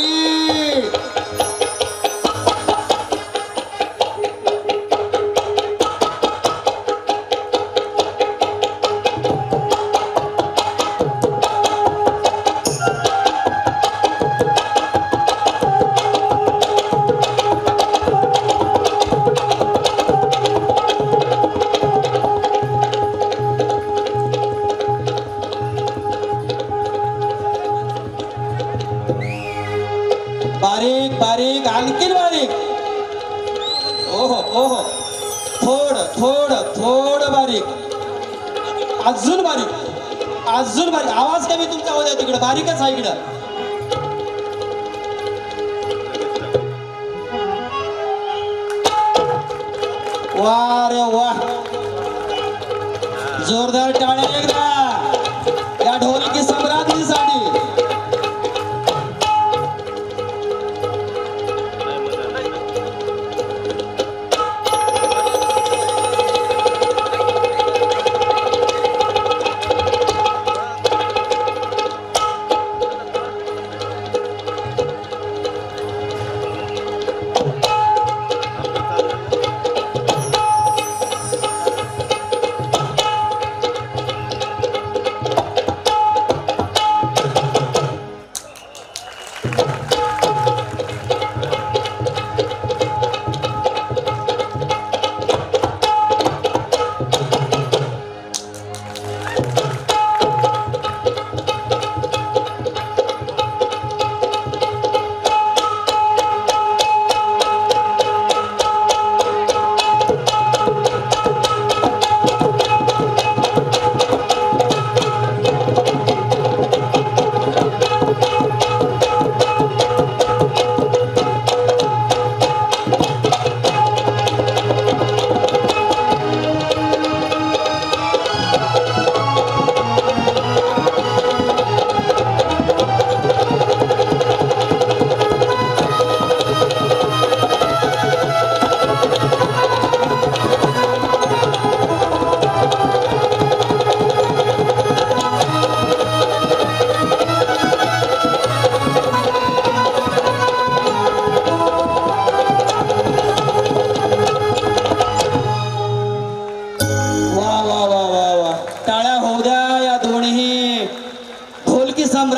Hari बारीक बारीक आणखीन बारीक. ओहो ओहो. थोड थोड थोड बारीक. अजून बारीक. अजून बारीक. आवाज कमी तुमचा आवाज आहे तिकडे. बारीकच आहे इकडं. वा रे वा. जोरदार टाळ्या एकदा.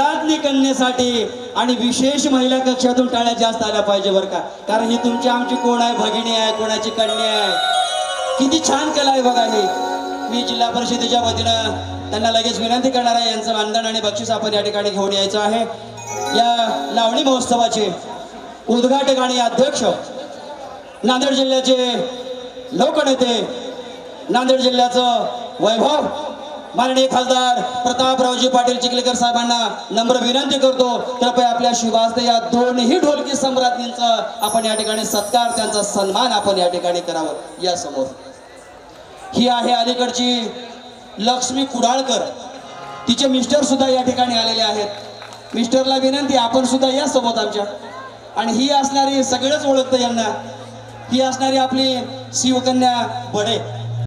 घरातली सम्राज्ञी कन्येसाठी आणि विशेष महिला कक्षातून टाळ्या जास्त आल्या पाहिजे बरं का? कारण ही तुमची आमची कोण आहे? भगिनी आहे कोणाची कन्या आहे? किती छान कला आहे बघा ही. मी जिल्हा परिषदेच्या वतीनं त्यांना लगेच विनंती करणार आहे यांचं मानधन आणि बक्षीस आपण या ठिकाणी घेऊन यायचं आहे. या लावणी महोत्सवाचे उद्घाटक आणि अध्यक्ष नांदेड जिल्ह्याचे लोकनेते नांदेड जिल्ह्याचं वैभव माननीय खासदार प्रतापरावजी पाटील चिखलेकर साहेबांना नम्र विनंती करतो कृपया आपल्या शिवास्ते या दोनही ढोलकी सम्राज्ञींचा आपण या ठिकाणी सत्कार त्यांचा सन्मान आपण या ठिकाणी करावं या समोर ही आहे अलीकडची लक्ष्मी कुडाळकर. तिचे मिस्टर सुद्धा या ठिकाणी आलेले आहेत. मिस्टरला विनंती आपण सुद्धा या सोबत आमच्या. आणि ही असणारी सगळंच ओळखतं यांना. ही असणारी आपली शिवकन्या बडे.